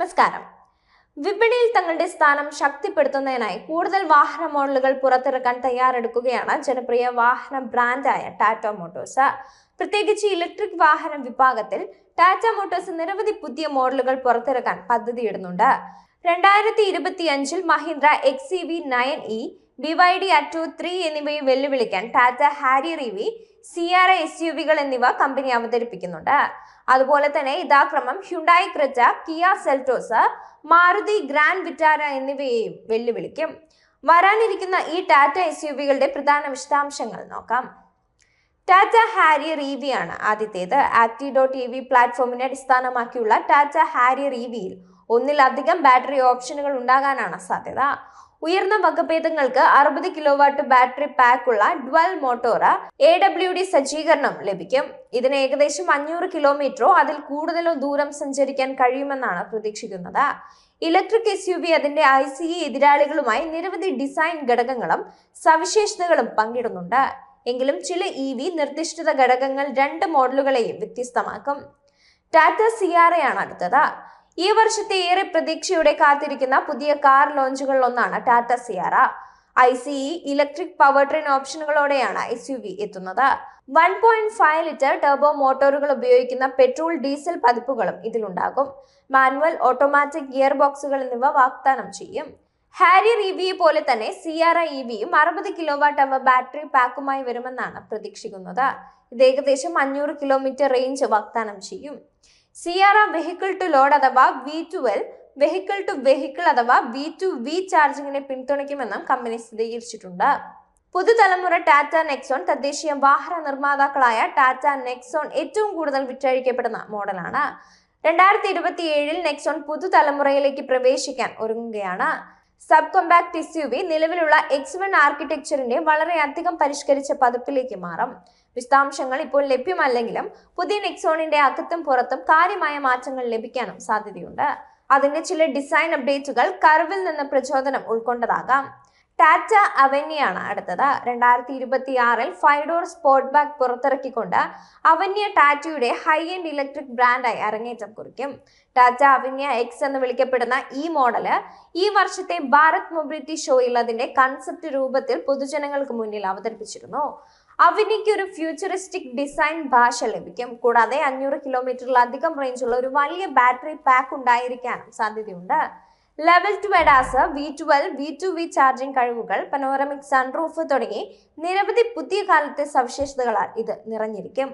നമസ്കാരം. വിപണിയിൽ തങ്ങളുടെ സ്ഥാനം ശക്തിപ്പെടുത്തുന്നതിനായി കൂടുതൽ വാഹന മോഡലുകൾ പുറത്തിറക്കാൻ തയ്യാറെടുക്കുകയാണ് ജനപ്രിയ വാഹന ബ്രാൻഡായ ടാറ്റ മോട്ടോഴ്സ്. പ്രത്യേകിച്ച് ഇലക്ട്രിക് വാഹന വിഭാഗത്തിൽ ടാറ്റ മോട്ടോഴ്സ് നിരവധി പുതിയ മോഡലുകൾ പുറത്തിറക്കാൻ പദ്ധതിയിടുന്നുണ്ട്. രണ്ടായിരത്തി ഇരുപത്തി അഞ്ചിൽ Mahindra X V nine E B Y D Atto three എന്നിവയെ വെല്ലുവിളിക്കാൻ Tata Harrier റിവി V C R S U വികൾ എന്നിവ കമ്പനി അവതരിപ്പിക്കുന്നുണ്ട്. അതുപോലെ തന്നെ ഇതാക്രമം Hyundai Creta Kia Seltos Maruti Grand Vitara എന്നിവയെയും വെല്ലുവിളിക്കും. വരാനിരിക്കുന്ന ഈ ടാറ്റ എസ് യു വികളുടെ പ്രധാന വിശദാംശങ്ങൾ നോക്കാം. ടാറ്റ ഹാരി ആണ് ആദ്യത്തേത്. ആക്ടി ഡോട്ട് ഇ വി പ്ലാറ്റ്ഫോമിനെ അടിസ്ഥാനമാക്കിയുള്ള ടാറ്റ ഹാരി റീവിയിൽ ഒന്നിലധികം ബാറ്ററി ഓപ്ഷനുകൾ ഉണ്ടാകാനാണ് സാധ്യത. ഉയർന്ന വകഭേദങ്ങൾക്ക് അറുപത് കിലോവാട്ട് ബാറ്ററി പാക്കുള്ള ഡ്വൽ മോട്ടോറ എ ഡബ്ല്യു ഡി സജ്ജീകരണം ലഭിക്കും. ഇതിന് ഏകദേശം അഞ്ഞൂറ് കിലോമീറ്ററോ അതിൽ കൂടുതലോ ദൂരം സഞ്ചരിക്കാൻ കഴിയുമെന്നാണ് പ്രതീക്ഷിക്കുന്നത്. ഇലക്ട്രിക് എസ് യു വി അതിന്റെ ഐ സി ഇ എതിരാളികളുമായി നിരവധി ഡിസൈൻ ഘടകങ്ങളും സവിശേഷതകളും പങ്കിടുന്നുണ്ട്. എങ്കിലും ചില ഇ വി നിർദ്ദിഷ്ട ഘടകങ്ങൾ രണ്ട് മോഡലുകളെയും വ്യത്യസ്തമാക്കും. ടാറ്റ സിയാറയാണ് അടുത്തത്. ഈ വർഷത്തെ ഏറെ പ്രതീക്ഷയോടെ കാത്തിരിക്കുന്ന പുതിയ കാർ ലോഞ്ചുകളിൽ ഒന്നാണ് Tata Sierra. I C E electric powertrain ഓപ്ഷനുകളോടെയാണ് S U V എത്തുന്നത്. One point five litre turbo മോട്ടോറുകൾ ഉപയോഗിക്കുന്ന പെട്രോൾ ഡീസൽ പതിപ്പുകളും ഇതിലുണ്ടാകും. മാനുവൽ ഓട്ടോമാറ്റിക് ഗിയർ ബോക്സുകൾ എന്നിവ വാഗ്ദാനം ചെയ്യും. ഹാരിയർ ഇ വി പോലെ തന്നെ സിയാറ ഇ വിയും അറുപത് കിലോ വാട്ട് അവർ ബാറ്ററി പാക്കുമായി വരുമെന്നാണ് പ്രതീക്ഷിക്കുന്നത്. ഇത് ഏകദേശം അഞ്ഞൂറ് കിലോമീറ്റർ റേഞ്ച് വാഗ്ദാനം ചെയ്യും. സിയാറ വെഹിക്കിൾ ടു ലോഡ് അഥവാ V to L vehicle to vehicle അഥവാ വി ടു വി ചാർജിങ്ങിനെ പിന്തുണയ്ക്കുമെന്നും കമ്പനി സ്ഥിരീകരിച്ചിട്ടുണ്ട്. പുതുതലമുറ ടാറ്റ നെക്സോൺ തദ്ദേശീയ വാഹന നിർമ്മാതാക്കളായ ടാറ്റ നെക്സോൺ ഏറ്റവും കൂടുതൽ വിറ്റഴിക്കപ്പെടുന്ന മോഡലാണ്. രണ്ടായിരത്തി ഇരുപത്തി ഏഴിൽ നെക്സോൺ പുതുതലമുറയിലേക്ക് പ്രവേശിക്കാൻ ഒരുങ്ങുകയാണ്. Sub compact S U V നിലവിലുള്ള എക്സ് വൺ ആർക്കിടെക്ചറിന്റെ വളരെയധികം പരിഷ്കരിച്ച പതിപ്പിലേക്ക് മാറും. വിശദാംശങ്ങൾ ഇപ്പോൾ ലഭ്യമല്ലെങ്കിലും പുതിയ നെക്സോണിന്റെ അകത്തും പുറത്തും കാര്യമായ മാറ്റങ്ങൾ ലഭിക്കാനും സാധ്യതയുണ്ട്. അതിന്റെ ചില ഡിസൈൻ അപ്ഡേറ്റുകൾ കർവിൽ നിന്ന് പ്രചോദനം ഉൾക്കൊണ്ടതാകാം. ടാറ്റ അവന്യാണ് അടുത്തത്. രണ്ടായിരത്തി ഇരുപത്തി ആറിൽ ഫൈഡോർ സ്പോർട്ട് ബാഗ് പുറത്തിറക്കിക്കൊണ്ട് അവന്യ ടാറ്റയുടെ ഹൈ എൻഡ് ഇലക്ട്രിക് ബ്രാൻഡായി അരങ്ങേറ്റം കുറിക്കും. ടാറ്റ അവന്യ എക്സ് എന്ന് വിളിക്കപ്പെടുന്ന ഈ മോഡൽ ഈ വർഷത്തെ ഭാരത് മൊബിലിറ്റി ഷോയിൽ അതിന്റെ കൺസെപ്റ്റ് രൂപത്തിൽ പൊതുജനങ്ങൾക്ക് മുന്നിൽ അവതരിപ്പിച്ചിരുന്നു. അവനിക്ക് ഒരു ഫ്യൂച്ചറിസ്റ്റിക് ഡിസൈൻ ഭാഷ ലഭിക്കും. കൂടാതെ അഞ്ഞൂറ് കിലോമീറ്ററിലധികം റേഞ്ചുള്ള ഒരു വലിയ ബാറ്ററി പാക്ക് ഉണ്ടായിരിക്കാനും സാധ്യതയുണ്ട്. Level two ADAS V twelve V to V charging കഴിവുകൾ പനോറമിക് സൺറൂഫ് തുടങ്ങി നിരവധി പുതിയ കാലത്തെ സവിശേഷതകളാൽ ഇത് നിറഞ്ഞിരിക്കും.